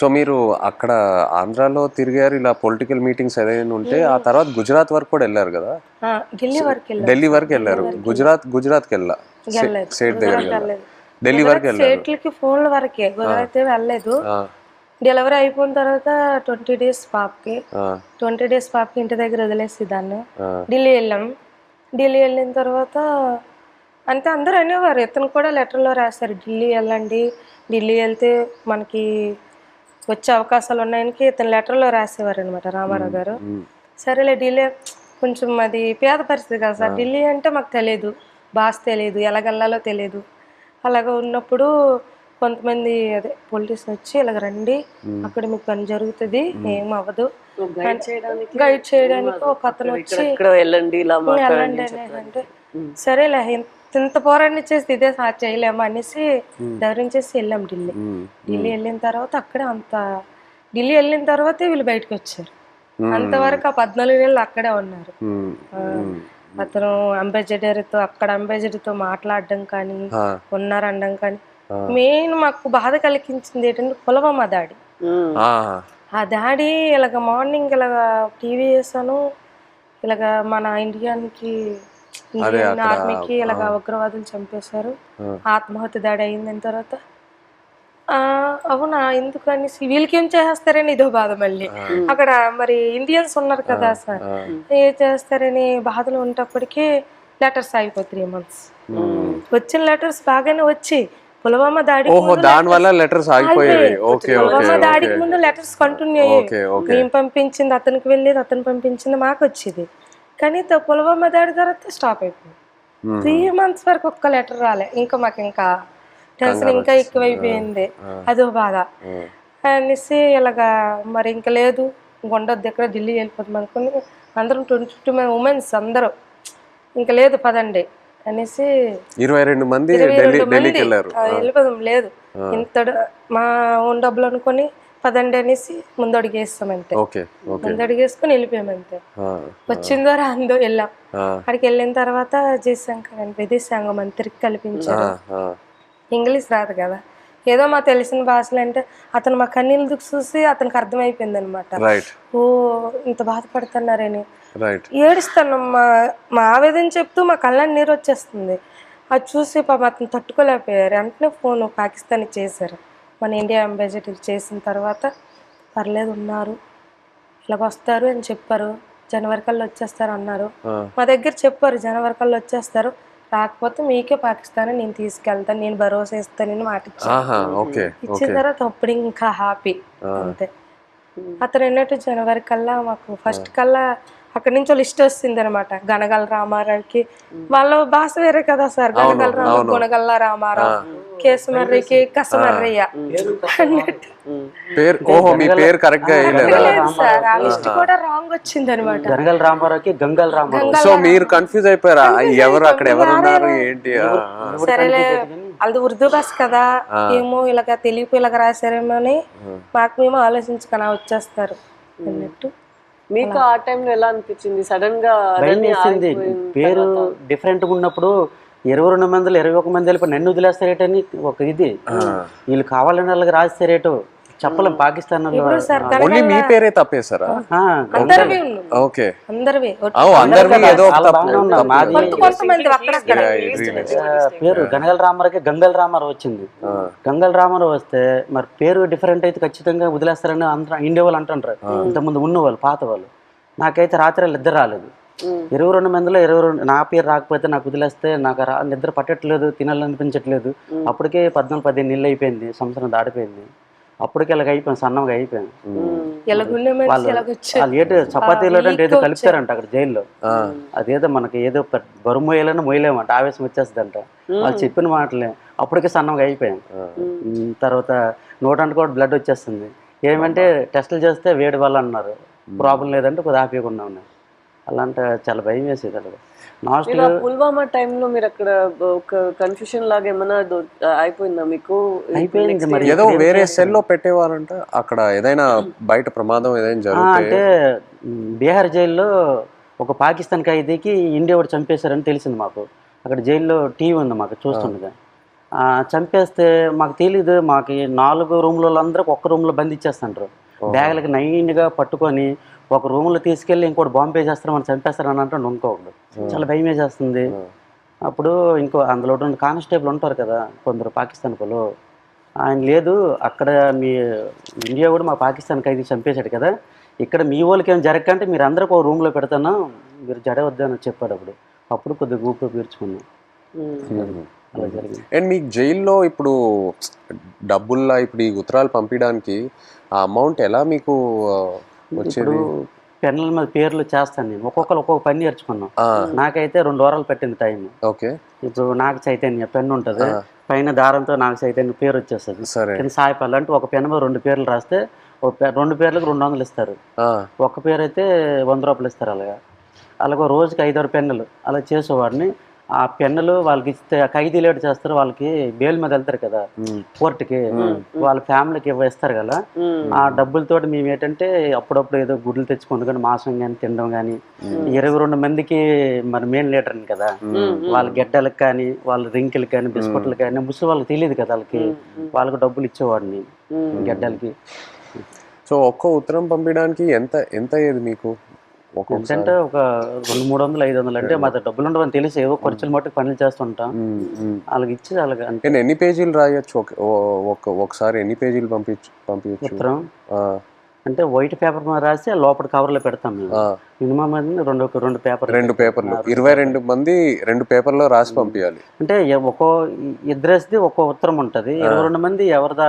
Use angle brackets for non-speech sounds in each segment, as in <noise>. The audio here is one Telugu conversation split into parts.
సో మీరు అక్కడ ఆంధ్రాలో తిరిగారు ఇలా పొలిటికల్ మీటింగ్స్ ఏదైనా ఉంటే ఆ తర్వాత గుజరాత్ వరకు కూడా వెళ్ళారు కదా? ఢిల్లీ వరకు వెళ్ళాం ఢిల్లీ వరకు వెళ్ళారు. గుజరాత్ వెళ్ళా. వెళ్ళలేదు. స్టేట్ దగ్గర గుజరాత్. ఢిల్లీ వరకు వెళ్ళారు. స్టేట్లకి ఫోన్ల వరకే. గుజరాత్ వెళ్ళలేదు. డెలివరీ అయిపోయిన తర్వాత ట్వంటీ డేస్ పాపకి. ట్వంటీ డేస్ పాపకి ఇంటి దగ్గర వదిలేసి దాన్ని. ఢిల్లీ వెళ్ళాం. ఢిల్లీ వెళ్ళిన తర్వాత అంటే అందరూ అనేవారు ఇతను కూడా లెటర్లో రాశారు ఢిల్లీ వెళ్ళండి. ఢిల్లీ వెళ్తే మనకి వచ్చే అవకాశాలు ఉన్నాయని ఇతను లెటర్లో రాసేవారు అనమాట రామారావు గారు. సరేలే ఢిల్లీ కొంచెం అది పేద పరిస్థితి కదా సార్. ఢిల్లీ అంటే మాకు తెలియదు భాష తెలియదు ఎలాగెళ్ళాలో తెలియదు అలాగ ఉన్నప్పుడు కొంతమంది అదే పోలీస్ వచ్చి ఇలాగ రండి అక్కడ మీకు పని జరుగుతుంది ఏం అవ్వదు. గైడ్ చేయడానికి గైడ్ చేయడానికి ఒక అతను వచ్చి ఇక్కడ వెళ్ళండి అంటే సరేలే ఇంత- పోరాన్ని చేసి ఇదే సా చేయలేము అనేసి ధైర్యం చేసి వెళ్ళాం ఢిల్లీ. ఢిల్లీ వెళ్ళిన తర్వాత అక్కడే అంత ఢిల్లీ వెళ్ళిన తర్వాతే వీళ్ళు బయటకు వచ్చారు. అంతవరకు ఆ పద్నాలుగు నెలలు అక్కడే ఉన్నారు. అతను అంబాసిడర్తో అక్కడ అంబాసిడర్తో మాట్లాడడం కానీ ఉన్నారనడం కానీ మెయిన్ మాకు బాధ కలిగించింది ఏంటంటే పులవమ్మ దాడి. ఆ, ఆ దాడి ఇలాగ మార్నింగ్ ఇలాగ టీవీ చేశాను ఇలాగ మన ఇండియానికి ఇండియన్ ఆర్మీకి ఇలాగ ఉగ్రవాదులు చంపేశారు. ఆత్మహత్య దాడి అయిందని తర్వాత. ఆ, అవునా? ఎందుకు అనేసి వీళ్ళకి ఏం చేస్తారని ఇదో బాధ మళ్ళీ. అక్కడ మరి ఇండియన్స్ ఉన్నారు కదా సార్. ఏ చేస్తారని బాధలు ఉన్నప్పటికీ లెటర్స్ అయిపోయి త్రీ మంత్స్. వచ్చిన లెటర్స్ బాగానే వచ్చి పులవామా దాడి ఓహో దాని వల్ల లెటర్స్ ఆగిపోయేవి ఓకే ఓకే పులవామా దాడికి ముందు లెటర్స్ కంటిన్యూ అయ్యాయి. మేము పంపించింది అతనికి వెళ్ళేది అతను పంపించింది మాకు వచ్చేది. కానీ త- పులవామా దాడి తర్వాత స్టాప్ అయిపోయింది. త్రీ మంత్స్ వరకు ఒక్క లెటర్ రాలే. ఇంకా మాకు ఇంకా టెన్షన్ ఇంకా ఎక్కువైపోయింది. అదో బాధ. అనేసి ఇలాగా మరి ఇంకా లేదు. ఉండొద్దు ఎక్కడ ఢిల్లీ వెళ్ళిపోతాం అనుకుని అందరం ట్వంటీ టూ మంది ఉమెన్స్ అందరూ. ఇంకా లేదు పదండి. అనేసి ఇరవై రెండు మంది వెళ్ళిపోదాం. లేదు. ఇంత మా ఓన్ డబ్బులు అనుకొని పదండి అనేసి ముందడుగు వేస్తాం అంతే. Okay okay. ముందడుగు వేసుకొని వెళ్ళిపోయాం అంతే. వచ్చిందో రాందో వెళ్ళాం. అక్కడికి వెళ్ళిన తర్వాత జయశంకర్ అని విదేశాంగ మంత్రికి కల్పించారు ఇంగ్లీష్ రాదు కదా. ఏదో మా తెలిసిన భాషలు అంటే అతను మా కన్నీళ్ళు దుక్కు చూసి అతనికి అర్థమైపోయింది అనమాట ఓ ఇంత బాధపడుతున్నారని. ఏడుస్తాను మా మా ఆవేదన చెప్తూ మా కళ్ళని నీరు వచ్చేస్తుంది. అది చూసి పాపం అతను తట్టుకోలేకపోయారు. వెంటనే ఫోన్ పాకిస్తాన్ చేశారు. మన ఇండియా అంబాసిడర్ చేసిన తర్వాత పర్లేదు ఉన్నారు. ఇలాగ వస్తారు అని చెప్పారు. జనవరి కల్లా వచ్చేస్తారు అన్నారు. మా దగ్గర చెప్పారు జనవరి కల్లా వచ్చేస్తారు. రాకపోతే మీకే పాకిస్తాన్ నేను తీసుకెళ్తాను నేను భరోసా ఇస్తానని మాట ఇచ్చాను తర్వాత అప్పుడు ఇంకా హ్యాపీ. అంతే. అతను ఎన్నట్టు జనవరి కల్లా మాకు ఫస్ట్ కల్లా అక్కడి నుంచి లిస్ట్ వస్తుంది అనమాట గనగల రామారావుకి. వాళ్ళ భాష వేరే కదా సార్. గనగల రామ గుణగల్ల రామారావు. కేసుమర్రికి కసమర్రయ్య <laughs> అన్నట్టు. పేరు ఓహో మీ పేరు కరెక్ట్గా వేయలేదా లేదు సార్ ఆ లిస్ట్ కూడా రాంగ్ వచ్చింది అనమాట గంగల్ రామారావుకి గంగల్ రామారావు. సో మీరు కన్ఫ్యూజ్ అయిపోయారా? ఎవరు అక్కడ ఎవరు ఉన్నారు ఏంటి. సరేలే అది ఉర్దూ భాష కదా. ఏమో ఇలాగ తెలియపు ఇలాగ రాశారేమో అని మాకు మేము ఆలోచించుకొని "ఆ, వచ్చేస్తారు అన్నట్టు. మీకు ఆ టైంలో ఎలా అనిపించింది? సడన్గా పేరు డిఫరెంట్గా ఉన్నప్పుడు ఇరవై రెండు మందిలో ఇరవై ఒక మంది వెళ్ళిపోయి నన్ను వదిలేస్తారేటని ఒక ఇది. వీళ్ళు కావాలని వాళ్ళకి రాస్తారేటో చెప్పలేం పాకిస్తాన్ వాళ్ళు. ఓన్లీ మీ పేరే తప్పేశారా? ఓకే. పేరు గనగల రామారావుకి గంగల్ రామారావు వచ్చింది. గంగల్ రామారావు వస్తే మరి పేరు డిఫరెంట్ అయితే ఖచ్చితంగా వదిలేస్తారని అందరూ ఇండియా వాళ్ళు అంటుంటారు ఇంతకుముందు ఉన్న వాళ్ళు పాత వాళ్ళు నాకైతే రాత్రి వాళ్ళు ఇద్దరు రాలేదు. ఇరవై రెండు మందిలో ఇరవై రెండు నా పేరు రాకపోతే నాకు వదిలేస్తే నాకు రా నిద్ర పట్టట్లేదు తినాలనిపించట్లేదు. అప్పటికే పద్నాలుగు పదిహేను నెలలు అయిపోయింది సంవత్సరం దాటిపోయింది. అప్పటికే ఇలాగ అయిపోయింది సన్నంగా అయిపోయింది. వాళ్ళు ఏంటి చపాతీలో అంటే ఏదో కలుపుతారంట అక్కడ జైల్లో. అదేదో మనకి ఏదో బరువు మోయాలని మోయలేమంట ఆవేశం వచ్చేస్తుందంట. వాళ్ళు చెప్పిన మాటలే. అప్పటికే సన్నంగా అయిపోయాం. ఉమ్, తర్వాత నోటంట కూడా బ్లడ్ వచ్చేస్తుంది. ఏమంటే టెస్టులు చేస్తే వేడి వల్ల అన్నారు. ప్రాబ్లం లేదంటే కొద్దిగా ఆపేయకుండా ఉన్నాయి అలాంటి చాలా భయం వేసేది అక్కడ. లాస్ట్ పుల్వామా టైంలో మీరు అక్కడ ఒక కన్ఫ్యూషన్ లాగా ఏమైనా అయిపోయిందా మీకు? అయిపోయింది మరి. ఏదో వేరే సెల్లో పెట్టేవారంట అక్కడ ఏదైనా బయట ప్రమాదం ఏదైనా ఆ, జరిగితే అంటే బీహార్ జైల్లో ఒక పాకిస్తాన్ ఖైదీకి ఇండియా వాడు చంపేశారని తెలిసింది మాకు. అక్కడ జైల్లో టీవీ ఉంది మాకు చూస్తుండగా. ఆ, చంపేస్తే మాకు తెలీదు మాకు నాలుగు రూమ్లలో అందరికి ఒక్క రూమ్లో బంధించేస్తుంటారు బ్యాగులకి నైన్గా పట్టుకొని ఒక రూమ్లో తీసుకెళ్ళి ఇంకోటి బాంబు వేసేస్తారు మనం చంపేస్తారు అని అంటే ఇంకొకడు చాలా భయం వేసేస్తుంది అప్పుడు ఇంకో అందులో ఉన్న కానిస్టేబుల్ ఉంటారు కదా కొందరు పాకిస్తాన్ వాళ్ళు ఆయన లేదు అక్కడ మీ ఇండియా కూడా మా పాకిస్తాన్ ఖైదీ చంపేశాడు కదా. ఇక్కడ మీ వాళ్ళకి ఏం జరగకంటే మీరు అందరికి ఒక రూమ్లో పెడతాను మీరు జడ వద్దని చెప్పాడు అప్పుడు. అప్పుడు కొద్దిగా గూపు పీర్చుకున్నాం అలా జరిగింది. అండ్ మీకు జైల్లో ఇప్పుడు డబ్బుల్లా ఇప్పుడు ఈ ఉత్తరాలు పంపించడానికి ఆ అమౌంట్ ఎలా మీకు వచ్చేది. ఇప్పుడు పెన్నుల మీద పేర్లు చేస్తాను నేను. ఒక్కొక్కరు ఒక్కొక్క పని నేర్చుకున్నాం. నాకైతే రెండు వారాలు పెట్టింది టైం ఓకే. ఇప్పుడు నాకు చైతన్య పెన్ను ఉంటుంది. పైన దారంతో నాకు చైతన్య పేరు వచ్చేస్తుంది. సరే. కింద సాయిపల్లి అంటే ఒక పెన్ మీద రెండు పేర్లు రాస్తే రెండు పేర్లకు రెండు వందలు ఇస్తారు. ఒక పేరు అయితే వంద రూపాయలు ఇస్తారు అలాగా. అలాగ రోజుకి ఐదారు పెన్నులు అలా చేసేవాడిని. ఆ పెన్నులు వాళ్ళకి ఇస్తే ఖైదీలు ఏడు చేస్తారు వాళ్ళకి బెయిల్ మీద వెళ్తారు కదా కోర్టుకి. వాళ్ళ ఫ్యామిలీకి ఇస్తారు కదా. ఆ డబ్బులతోటి మేము ఏంటంటే అప్పుడప్పుడు ఏదో గుడ్లు తెచ్చుకొని కానీ మాంసం కానీ తినడం కానీ ఇరవై రెండు మందికి మరి మెయిన్ లీటర్ని కదా. వాళ్ళ గెడ్డలకు కానీ వాళ్ళ రింకిలకు కానీ బిస్కెట్లకు కానీ ముసలి వాళ్ళకి తెలియదు కదా వాళ్ళకి. వాళ్ళకి డబ్బులు ఇచ్చేవాడిని గెడ్డలకి. సో ఒక్క ఉత్తరం పంపించడానికి ఎంత ఎంత అయ్యేది మీకు? ఎంతంటే ఒక రెండు మూడు వందలు ఐదు వందలు అంటే మా డబ్బులు ఉండవని తెలిసి ఏవో ఖర్చులు మట్టుకు పనులు చేస్తుంటాం. వాళ్ళకి ఇచ్చి వాళ్ళకి ఎన్ని పేజీలు రాయొచ్చు? ఒక ఒకసారి ఎన్ని పేజీలు పంపించు పంపించచ్చు ఉత్తరం. అంటే వైట్ పేపర్ మీద రాసి లోపల కవర్లో పెడతాం మేము. మినిమం రెండు రెండు పేపర్ రెండు పేపర్లు. ఇరవై రెండు మంది రెండు పేపర్లో రాసి పంపించాలి. అంటే ఒక్కో ఇద్దరేసిది ఒక్కో ఉత్తరం ఉంటది. ఇరవై రెండు మంది ఎవరిదా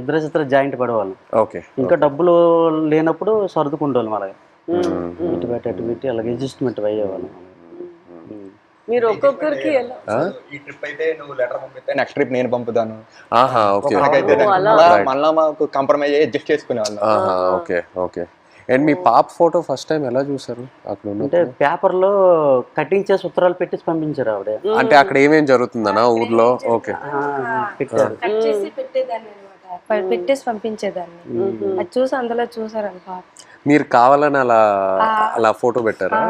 ఇద్దరేసి ఇద్దరు జాయింట్ పడేవాళ్ళం. ఓకే ఇంకా డబ్బులు లేనప్పుడు సర్దుకుంటేవాళ్ళం అలాగే. ఇటు పెట్టి అటు పెట్టి అలాగే అడ్జస్ట్మెంట్ అయ్యేవాళ్ళం. మీరు ఒక్కొక్కరికి ఈ ట్రిప్ అయితే నువ్వు లెటర్ పంపిస్తే నెక్స్ట్ ట్రిప్ నేను పంపుతాను. ఆహా ఓకే. అలా. మళ్ళా మాకు కంప్రమైజ్ అయ్యి అడ్జస్ట్ చేసుకునే వాళ్ళం ఆహా ఓకే ఓకే. అండ్ మీ పాప ఫోటో ఫస్ట్ టైం ఎలా చూసారు అక్కడ అంటే పేపర్లో కటింగ్ చేసి ఉత్తరాలు పెట్టేసి పంపించారు ఆవిడ. అంటే అక్కడ ఏమేం జరుగుతుందనా ఊర్లో? ఓకే. పెట్టేసి పంపించేదాన్ని. అది చూసి అందులో చూసారని పాప మీరు కావాలని అలా అలా ఫోటో పెట్టారా?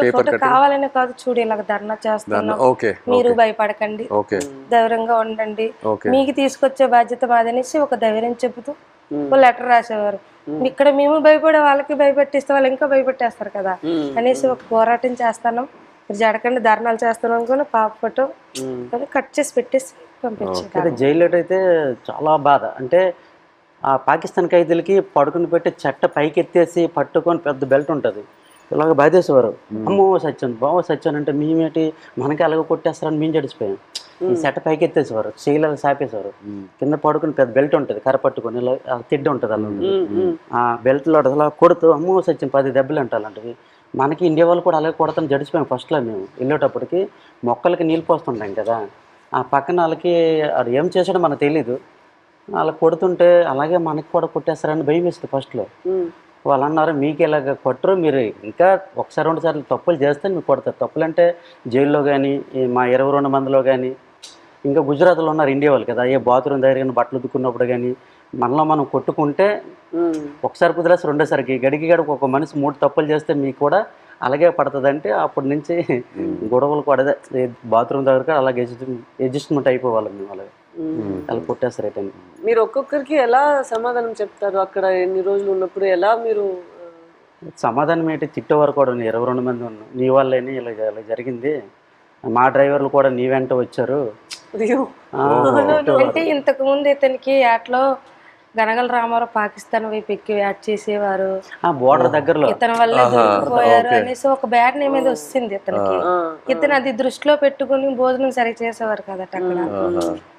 పేపర్ కావాలనే కాదు చూడు ఇలాగ ధర్నా చేస్తున్నాం. ఓకే మీరు భయపడకండి. ఓకే. ధైర్యంగా ఉండండి. ఓకే. మీకు తీసుకొచ్చే బాధ్యత మాదనేసి ఒక ధైర్యం చెబుతూ ఒక లెటర్ రాసేవారు. ఇక్కడ మేము భయపడే వాళ్ళకి భయపెట్టిస్తే వాళ్ళు ఇంకా భయపెట్టేస్తారు కదా. అనేసి ఒక పోరాటం చేస్తాను మీరు జడకండి ధర్నాలు చేస్తాను అనుకుని పాప ఫోటో కట్ చేసి పెట్టేసి పంపించారు జైల్లో అయితే చాలా బాధ. అంటే ఆ పాకిస్తాన్ ఖైదీలకి పడుకుని పెట్టి చెట్ట పైకి ఎత్తేసి పట్టుకొని పెద్ద బెల్ట్ ఉంటుంది. ఇలాగ బాధేసేవారు అమ్మో సత్యం బావ సత్యం అంటే మేమేంటి మనకి అలాగ కొట్టేస్తారని మేము జడిసిపోయాం. ఈ చెట్ట పైకి ఎత్తేసేవారు చేయలేదు సాపేసేవారు కింద పడుకుని పెద్ద బెల్ట్ ఉంటుంది కర్ర పట్టుకొని ఇలా తిడ్డ ఉంటుంది అలా. ఆ బెల్ట్లో అలా కొడుతూ అమ్మో సత్యం పది దెబ్బలు అంటే అలాంటివి. మనకి ఇండియా వాళ్ళు కూడా అలాగే కొడతాను జడిసిపోయాం ఫస్ట్లో మేము. వెళ్ళేటప్పటికి మొక్కలకి నీళ్ళు పోస్తుంటాం కదా. ఆ పక్కన వాళ్ళకి అది ఏం చేసాడో మనకు తెలీదు. అలా కొడుతుంటే అలాగే మనకి కూడా కొట్టేస్తారని భయం వేస్తుంది ఫస్ట్లో వాళ్ళు అన్నారు మీకు ఇలాగ కొట్టరు మీరు ఇంకా ఒకసారి రెండు సార్లు తప్పులు చేస్తే మీకు కొడతారు. తప్పులు అంటే జైల్లో కానీ మా ఇరవై రెండు మందిలో కానీ ఇంకా గుజరాత్లో ఉన్నారు ఇండియా వాళ్ళు కదా ఏ బాత్రూమ్ దగ్గర కానీ బట్టలు ఉతుక్కున్నప్పుడు కానీ మనలో మనం కొట్టుకుంటే ఒకసారి కుదిరేసి రెండోసారికి గడికి గడికి ఒక మనిషి మూడు తప్పులు చేస్తే మీకు కూడా అలాగే పడుతుంది అంటే అప్పటి నుంచి గొడవలు కూడా అదే బాత్రూమ్ దగ్గర అలాగే అడ్జస్ట్మెంట్ అయిపోవాలి మేము అలాగే. అలా కొట్టేస్తారు అయితే. మీరు ఒక్కొక్కరికి ఎలా సమాధానం చెప్తారు? అక్కడ ఎన్ని రోజులు ఉన్నప్పుడు ఎలా మీరు సమాధానం ఏంటి? తిట్టేవారు కూడా ఉన్నారు. ఇరవై రెండు మంది ఉన్నాం నీ వల్లేని ఇలా ఇలా జరిగింది. మా డ్రైవర్లు కూడా నీ వెంట వచ్చారు. <laughs> అంటే ఇంతకు ముందు ఇతనికి యాట్లో గనగల రామారావు పాకిస్తాన్ వైపు ఎక్కి యాడ్ చేసేవారు. ఆ బోర్డర్ దగ్గరలో. ఇతని వల్ల దొరికిపోయారు అనేసి ఒక బ్యాడ్ నేమ్ మీద వచ్చింది ఇతనికి. ఇతను అది దృష్టిలో పెట్టుకుని భోజనం సరిగ్గా చేసేవారు కదట అక్కడ.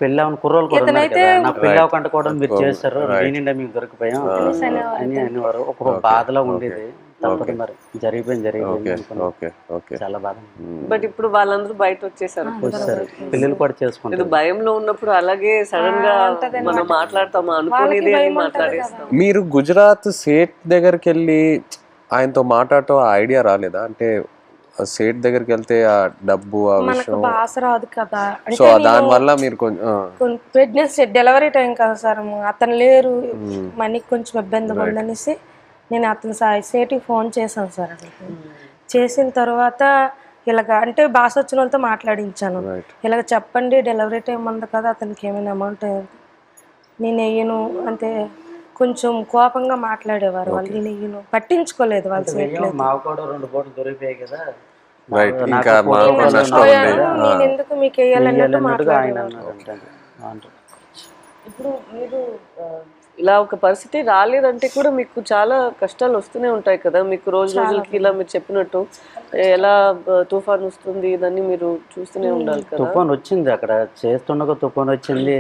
పెళ్ళి అవని కుర్రోలు పెళ్ళి అవ్వకుండా కూడా మీరు చేశారు నేనిండా మీకు దొరికిపోయాం అని అనేవారు. ఒక బాధలో ఉండేది. తప్పదు మరి. జరిగిపోయింది జరిగిపోయింది అనుకున్నాం. Okay okay. చాలా బాధ. బట్ ఇప్పుడు వాళ్ళందరూ బయట వచ్చేసారు. సరే పెళ్ళిళ్ళు కూడా ఏదో చేసుకుంటారు. భయంలో ఉన్నప్పుడు అలాగే సడన్గా మనం మాట్లాడతాం అనుకునేది అని మాట్లాడేస్తాం. మీరు గుజరాత్ సేట్ దగ్గరికి వెళ్ళి ఆయనతో మాట్లాడటం ఆ ఐడియా రాలేదా? అంటే ఆ సేట్ దగ్గరికి వెళ్తే ఆ డబ్బు ఆ మనకు విషయం భాష రాదు కదా. అంటే సో దాని వల్ల మీరు కొంచెం ఆ, ప్రెగ్నెన్సీ డెలివరీ టైం కదా సార్. అతను లేరు. మనకి కొంచెం ఇబ్బంది ఉందనేసి నేను అతను సా- సేటుకి ఫోన్ చేశాను సార్ అతనికి. చేసిన తర్వాత ఇలాగ అంటే భాష వచ్చిన వాళ్ళతో మాట్లాడించాను. ఇలాగ చెప్పండి డెలివరీ టైం ఉంది కదా అతనికి ఏమైనా అమౌంట్ నేను వెయ్యను అంటే కొంచెం కోపంగా మాట్లాడేవారు. వాళ్ళు నేను వెయ్యను పట్టించుకోలేదు వాళ్ళు నేను ఎందుకు మీకు వేయాలన్నట్టు మాట్లాడేవారు. ఇప్పుడు మీరు ఇలా ఒక పరిస్థితి రాలేదంటే కూడా మీకు చాలా కష్టాలు వస్తూనే ఉంటాయి కదా. మీకు రోజు రోజులకి ఇలా మీరు చెప్పినట్టు ఎలా తుఫాన్ వస్తుంది ఇదన్నీ మీరు చూస్తూనే ఉండాలి కదా. తుఫాన్ వచ్చింది అక్కడ. చేస్తుండగా తుఫాన్ వచ్చింది.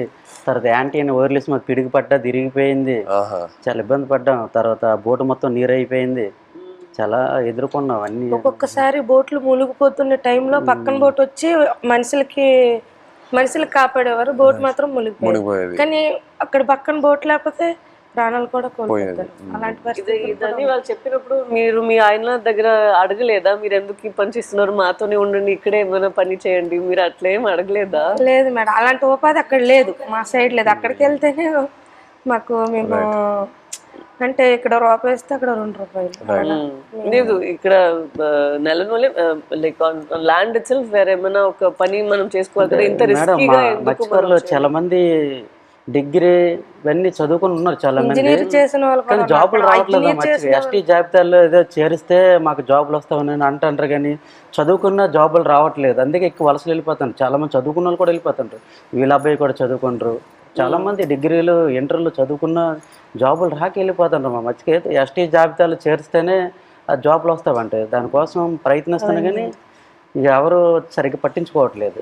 తర్వాత యాంటీ అని వదిలేసి మాకు పిడికి పడ్డా తిరిగిపోయింది. ఆహా. చాలా ఇబ్బంది పడ్డాం. తర్వాత బోటు మొత్తం నీరు అయిపోయింది చాలా ఎదుర్కొన్నాం అన్ని. ఒక్కొక్కసారి బోట్లు మునిగిపోతున్న టైంలో పక్కన బోట్ వచ్చి మనుషులకి మనుషులకు కాపాడేవారు బోట్ మాత్రం మునిగిపోయింది. కానీ అక్కడ పక్కన బోట్ లేకపోతే ప్రాణాలు కూడా కోల్పోతారు. అలాంటి పరిస్థితి వాళ్ళు చెప్పినప్పుడు మీరు మీ ఆయన దగ్గర అడగలేదా? మీరు ఎందుకు ఈ పని చేస్తున్నారు? మాతోనే ఉండండి ఇక్కడే ఏమైనా పని చేయండి. మీరు అట్లా ఏం అడగలేదా? లేదు మేడం అలాంటి ఉపాధి అక్కడ లేదు. మా సైడ్ లేదు. అక్కడికి వెళ్తేనే మాకు మేము అంటే ఇక్కడ రూపాయి ఇస్తే అక్కడ రెండు రూపాయలు. లేదు ఇక్కడ నెల నెల లైక్ ల్యాండ్ ఇట్ వేరే ఏమైనా ఒక పని మనం చేసుకోవాలి కదా ఇంత రిస్కీగా చాలా మంది డిగ్రీ ఇవన్నీ చదువుకుని ఉన్నారు చాలా మంది. ఇంజనీర్ చేసిన వాళ్ళు కానీ కూడా జాబులు. రావట్లేదు ఎస్టీ జాబితాలో ఏదో చేరిస్తే మాకు జాబులు వస్తామని అంటారు కానీ చదువుకున్న జాబులు రావట్లేదు. అందుకే ఎక్కువ వలసలు వెళ్ళిపోతారు చాలా మంది చదువుకున్న వాళ్ళు కూడా వెళ్ళిపోతుంటారు వీళ్ళ అబ్బాయి కూడా చదువుకుంటారు చాలా మంది డిగ్రీలు ఇంటర్లు చదువుకున్న జాబులు రాక వెళ్ళిపోతుంటారు మా మధ్యకి ఎస్టీ జాబితాలో చేరిస్తేనే ఆ జాబులు వస్తావంటే. దానికోసం ప్రయత్నిస్తాను కానీ ఎవరు సరిగ్గా పట్టించుకోవట్లేదు.